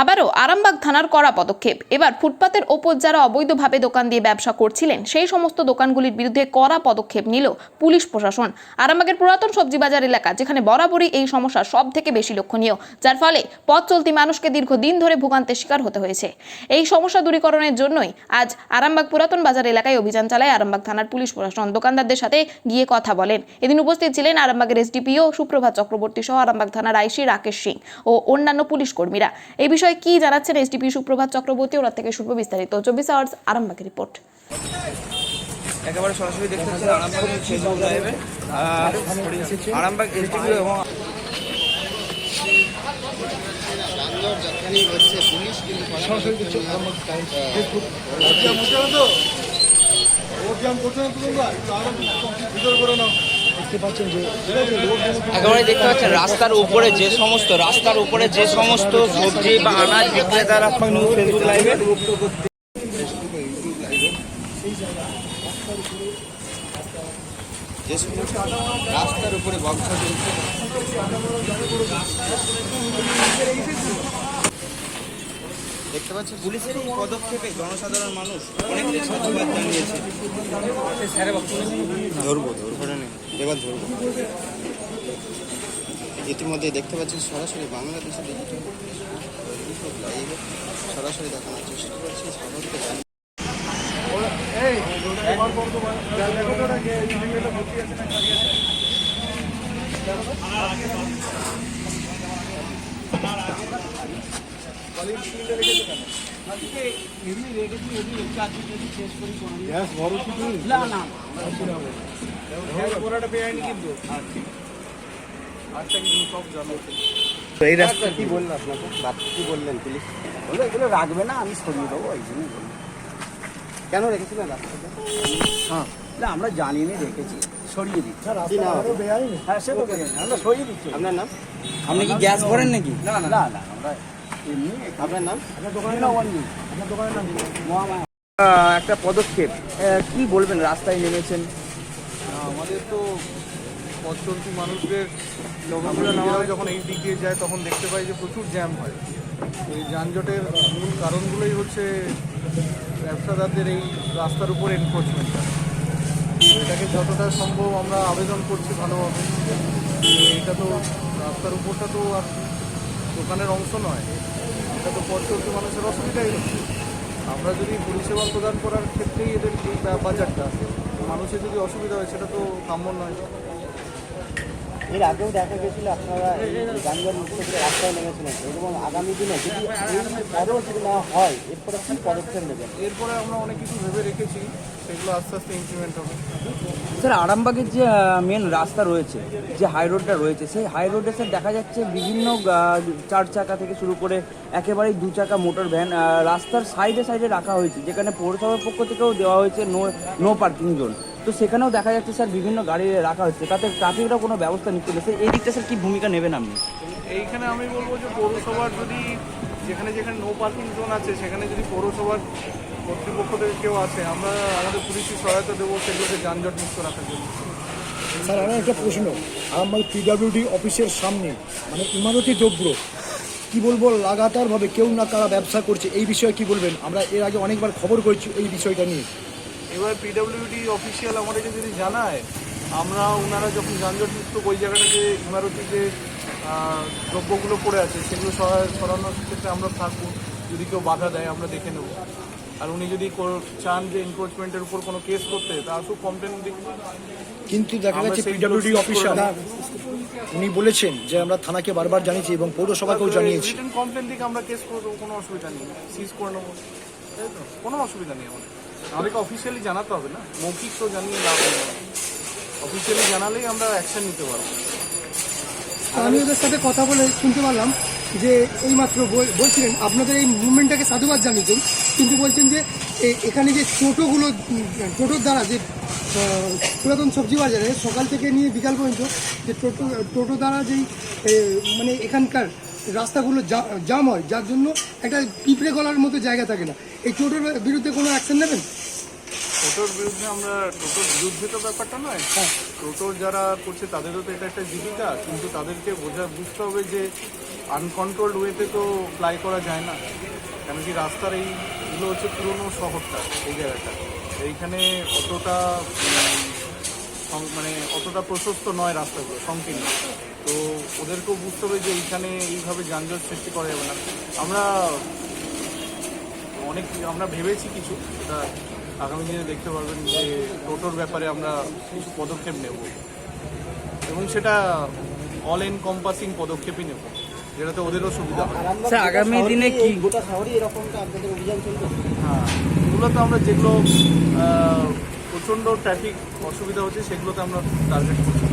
আবারও আরামবাগ থানার কড়া পদক্ষেপ। এবার ফুটপাতের ওপর যারা অবৈধভাবে দোকান দিয়ে ব্যবসা করছিলেন, সেই সমস্ত দোকানগুলির বিরুদ্ধে কড়া পদক্ষেপ নিল পুলিশ প্রশাসন। আরামবাগের পুরাতন সবজি বাজার এলাকা, যেখানে বরাবরই এই সমস্যা সব থেকে বেশি লক্ষণীয়, যার ফলে পথ চলতি মানুষকে দীর্ঘদিন ধরে ভোগান্তের শিকার হতে হয়েছে। এই সমস্যা দূরীকরণের জন্যই আজ আরামবাগ পুরাতন বাজার এলাকায় অভিযান চালায় আরামবাগ থানার পুলিশ প্রশাসন। দোকানদারদের সাথে গিয়ে কথা বলেন। এদিন উপস্থিত ছিলেন আরামবাগের এসডিপিও সুপ্রভাত চক্রবর্তী সহ আরামবাগ থানার আইসি রাকেশ সিং ও অন্যান্য পুলিশ কর্মীরা। এই বিষয়ে কি জানাচ্ছেন এসডিপি সুপ্রভাত চক্রবর্তী? ওরা থেকে শুনব বিস্তারিত। চব্বিশ আওয়ার্স আরামবাগের রিপোর্ট। একেবারে সরাসরি দেখতে পাচ্ছেন আরামবাগ আরামবাগ এসডিপিও এবং একেবারে দেখতে পাচ্ছেন রাস্তার উপরে যে সমস্ত, রাস্তার উপরে যে সমস্ত সবজি বা আনাজ বিক্রেতারা ফেসবুক লাইভে। রাস্তার উপরে ব্যবসা চলছে দেখতে পাচ্ছি পুলিশের এই পদক্ষেপে জনসাধারণ মানুষ অনেকটাই সাধুবাদ জানিয়েছে ধরবো ধরবো না এবার ধরবো ইতিমধ্যে দেখতে পাচ্ছেন সরাসরি বাংলাদেশের সরাসরি দেখানোর চেষ্টা করছি জানি এই রাস্তা কি বললেন আপনাকে? বাপ কি বললেন পুলিশ? বলল এগুলো রাখবে না আমি সরিয়ে দেবো এই জন্যই বললাম। কেন রেখেছিলেন রাস্তাটা হ্যাঁ। না আমরা জানি না রেখেছি। সরিয়ে দিচ্ছি। হ্যাঁ সে তো আমরা সরিয়ে দিচ্ছি। আপনার নাম? আপনি কি গ্যাস ভরেন নাকি? না না না আমরা আপনার মহামায়া একটা পদক্ষেপ। কি বলবেন, রাস্তায় নেমেছেন? আমাদের তো পথ চলতি মানুষদের যখন এই দিক দিয়ে যায়, তখন দেখতে পাই যে প্রচুর জ্যাম হয়। এই যানজটের মূল কারণগুলোই হচ্ছে ব্যবসাদারদের এই রাস্তার উপর এনফোর্সমেন্টটা এটাকে যতটা সম্ভব আমরা আবেদন করছি ভালোভাবে। এটা তো রাস্তার উপরটা তো আর দোকানের অংশ নয় এটা তো পথ মানুষের অসুবিধাই হচ্ছে। আমরা যদি পরিষেবা প্রদান করার ক্ষেত্রেই এদের বা- বাজারটা মানুষের যদি অসুবিধা হয় সেটা তো কাম্য নয়। এর আগেও দেখা গেছিল আপনারা যানবাহন মুক্ত করে রাস্তায় নেমেছিলেন এবং আগামী দিনে যদি পরেও যদি না হয় এরপরে কি পদক্ষেপ নেবেন? এরপরে আমরা অনেক কিছু ভেবে রেখেছি। সেগুলো আস্তে আস্তে ইমপ্লিমেন্ট হবে। স্যার আরামবাগের যে মেন রাস্তা রয়েছে যে হাই রোডটা রয়েছে সেই হাই রোডে স্যার দেখা যাচ্ছে বিভিন্ন চার চাকা থেকে শুরু করে একেবারেই দু চাকা মোটর ভ্যান রাস্তার সাইডে সাইডে রাখা হয়েছে যেখানে পৌরসভার পক্ষ থেকেও দেওয়া হয়েছে নো নো পার্কিং জোন তো সেখানেও দেখা যাচ্ছে স্যার বিভিন্ন গাড়ি রাখা হচ্ছে তাতে ট্রাফিকরা কোনো ব্যবস্থা নিচ্ছে না। স্যার এই দিকটা স্যার কী ভূমিকা নেবেন আপনি এইখানে আমি বলব যে পৌরসভার যদি যেখানে যেখানে নো পার্কিং জোন আছে সেখানে যদি পৌরসভার কর্তৃপক্ষ থেকে কেউ আছে আমরা আমাদের পুলিশি সহায়তা দেবো সেগুলোকে যানজট মুক্ত রাখার জন্য। স্যার আমার একটা প্রশ্ন। আমার পিডাব্লিউডি অফিসের সামনে মানে ইমারতি দ্রব্য কি বলব লাগাতারভাবে কেউ না কারা ব্যবসা করছে এই বিষয়ে কি বলবেন? আমরা এর আগে অনেকবার খবর করেছি এই বিষয়টা নিয়ে। এবার পিডব্লিউডি অফিসিয়াল আমাদেরকে যদি জানায় আমরা ওনারা যখন যানজট মুক্ত ওই জায়গাটা যে ইমারতি যে আহ, দ্রব্যগুলো পড়ে আছে সেগুলো সরা- সরানোর ক্ষেত্রে আমরা থাকব। যদি কেউ বাধা দেয় আমরা দেখে নেব। আর উনি যদি চান যে এনক্রোচমেন্টের উপর কোনো কেস করতে তা আসুক কমপ্লেন কিন্তু দেখা যাচ্ছে পিডাব্লিউডি অফিসার উনি বলেছেন যে আমরা থানাকে বারবার জানিয়েছি এবং পৌরসভাকেও জানিয়েছি। কমপ্লেন দিকে আমরা কেস করে দেবো কোনো অসুবিধা নেই। সিজ করে নেব। তাই তো? কোনো অসুবিধা নেই আমাদের। আমাদেরকে অফিসিয়ালি জানাতে হবে না। মৌখিক তো জানিয়ে লাভ অফিসিয়ালি জানালেই আমরা অ্যাকশন নিতে পারব। আমি ওদের সাথে কথা বলে শুনতে পারলাম যে এইমাত্র বল- বলছিলেন, আপনাদের এই মুভমেন্টটাকে সাধুবাদ জানিয়েছেন, কিন্তু বলছেন যে এখানে যে টোটোগুলো টোটোর দ্বারা যে পুরাতন সবজি বাজারে সকাল থেকে নিয়ে বিকাল পর্যন্ত যে টোটো টোটো দ্বারা যেই মানে এখানকার রাস্তাগুলো জাম হয়, যার জন্য একটা পিঁপড়ে গলার মতো জায়গা থাকে না। এই টোটোর বিরুদ্ধে কোনো অ্যাকশন নেবেন? টোটোর বিরুদ্ধে আমরা টোটোর বিরুদ্ধে তো ব্যাপারটা নয়। টোটোর যারা করছে তাদেরও তো এটা একটা জীবিকা কিন্তু তাদেরকে বোঝা বুঝতে হবে যে আনকন্ট্রোলড ওয়েতে তো ফ্লাই করা যায় না। কেন কি রাস্তার এই এগুলো হচ্ছে পুরনো শহরটা এই জায়গাটা। এইখানে অতটা মানে অতটা প্রশস্ত নয় রাস্তাগুলো সংকীর্ণ। তো ওদেরকেও বুঝতে হবে যে এইখানে এইভাবে যানজট সৃষ্টি করা যাবে না। আমরা অনেক আমরা ভেবেছি কিছু সেটা আগামী দিনে দেখতে পারবেন যে টোটোর ব্যাপারে আমরা কিছু পদক্ষেপ নেব। এবং সেটা অল এনকম্পাসিং পদক্ষেপই নেব। যেটাতে ওদেরও সুবিধা হয় স্যার, আগামী দিনে কি- গোটা শহরে এরকমটা আপনাদের অভিযান চলবে? হ্যাঁ এগুলোতে আমরা যেগুলো প্রচণ্ড ট্রাফিক অসুবিধা হচ্ছে সেগুলোতে আমরা টার্গেট করছি।